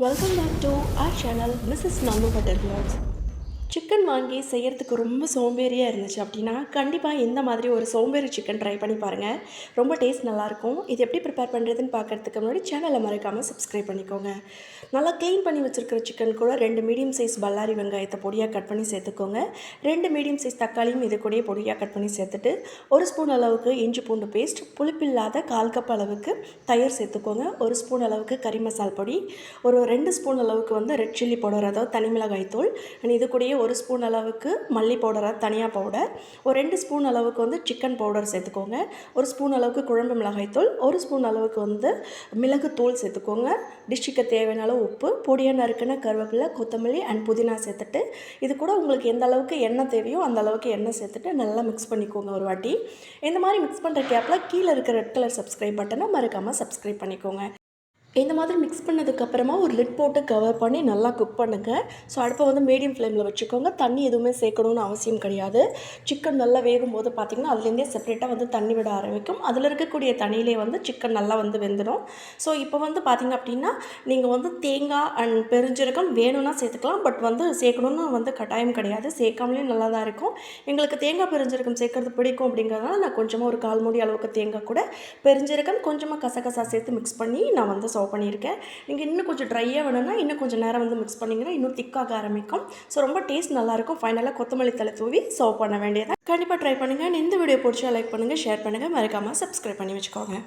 Welcome back to our channel Mrs. Nanu Patel Vlogs. Chicken வாங்கி செய்கிறதுக்கு ரொம்ப சோம்பேறியாக இருந்துச்சு அப்படின்னா கண்டிப்பாக இந்த மாதிரி ஒரு சோம்பேறி சிக்கன் ட்ரை பண்ணி பாருங்கள் ரொம்ப டேஸ்ட் நல்லாயிருக்கும். இது எப்படி ப்ரிப்பேர் பண்ணுறதுன்னு பார்க்கறதுக்கு முன்னாடி சேனலை மறக்காமல் சப்ஸ்கிரைப் பண்ணிக்கோங்க. நல்லா க்ளீன் பண்ணி வச்சுருக்கிற சிக்கன் கூட ரெண்டு மீடியம் சைஸ் பல்லாரி வெங்காயத்தை பொடியாக கட் பண்ணி சேர்த்துக்கோங்க. ரெண்டு மீடியம் சைஸ் தக்காளியும் இது கூட பொடியாக கட் பண்ணி சேர்த்துட்டு ஒரு ஸ்பூன் அளவுக்கு இஞ்சி பூண்டு பேஸ்ட் புளிப்பில்லாத கால் கப் அளவுக்கு தயிர் சேர்த்துக்கோங்க. ஒரு ஸ்பூன் அளவுக்கு கறி மசால் பொடி ஒரு ரெண்டு ஸ்பூன் அளவுக்கு வந்து ரெட் சில்லி பவுடர் அதாவது தனி மிளகாய் தூள் அண்ட் இது கூடயே ஒரு ஸ்பூன் அளவுக்கு மல்லி பவுடராக தனியாக பவுடர். ஒரு ரெண்டு ஸ்பூன் அளவுக்கு வந்து சிக்கன் பவுடர் சேர்த்துக்கோங்க. ஒரு ஸ்பூன் அளவுக்கு குழம்பு மிளகாய் தூள் ஒரு ஸ்பூன் அளவுக்கு வந்து மிளகு தூள் சேர்த்துக்கோங்க. டிஷ்ஷுக்கு தேவையான அளவு உப்பு பொடியாக நறுக்கின கருவேப்பிலை கொத்தமல்லி அண்ட் புதினா சேர்த்துட்டு இது கூட உங்களுக்கு எந்த அளவுக்கு எண்ணெய் தேவையோ அந்த அளவுக்கு எண்ணெய் சேர்த்துட்டு நல்லா மிக்ஸ் பண்ணிக்கோங்க ஒரு வாட்டி. இந்த மாதிரி மிக்ஸ் பண்ணுற கேப்பில் கீழே இருக்க ரெட் கலர் சப்ஸ்கிரைப் பட்டனை மறக்காமல் சப்ஸ்கிரைப் பண்ணிக்கோங்க. இந்த மாதிரி மிக்ஸ் பண்ணதுக்கப்புறமா ஒரு லிட் போட்டு கவர் பண்ணி நல்லா குக் பண்ணுங்கள் ஸோ அடுப்பை வந்து மீடியம் ஃப்ளேமில் வச்சுக்கோங்க. தண்ணி எதுவுமே சேர்க்கணும்னு அவசியம் கிடையாது. சிக்கன் நல்லா வேகும் போது பார்த்திங்கன்னா அதுலேருந்தே செப்பரேட்டாக வந்து தண்ணி விட ஆரம்பிக்கும். அதில் இருக்கக்கூடிய தண்ணியிலே வந்து சிக்கன் நல்லா வந்து வெந்துடும் ஸோ இப்போ வந்து பார்த்திங்க அப்படின்னா நீங்கள் வந்து தேங்காய் அண்ட் பெருஞ்சீரகம் வேணும்னா சேர்த்துக்கலாம். பட் வந்து சேர்க்கணும்னு வந்து கட்டாயம் கிடையாது. சேர்க்காமலேயும் நல்லா தான் இருக்கும். எங்களுக்கு தேங்காய் பெருஞ்சீரகம் சேர்க்கறது பிடிக்கும் அப்படிங்கிறதுனால நான் கொஞ்சமாக ஒரு கால் மூடி அளவுக்கு தேங்காய் கூட பெருஞ்சீரகம் கொஞ்சமாக கசகசா சேர்த்து மிக்ஸ் பண்ணி நான் வந்து சர்வ் பண்ணியிருக்கேன். நீங்கள் இன்னும் கொஞ்சம் ட்ரையாக வேணும்னா இன்னும் கொஞ்சம் நேரம் வந்து மிக்ஸ் பண்ணிங்கன்னா இன்னும் திக்காக ஆரம்பிக்கும். ஸோ ரொம்ப டேஸ்ட் நல்லாயிருக்கும் ஃபைனலாக கொத்தமல்லி தலை தூவி சர்வ் பண்ண வேண்டியதான் கண்டிப்பாக ட்ரை பண்ணுங்கள் இந்த வீடியோ பிடிச்சா லைக் பண்ணுங்கள் ஷேர் பண்ணுங்கள் மறக்காமல் சப்ஸ்கிரைப் பண்ணி வச்சுக்கோங்க.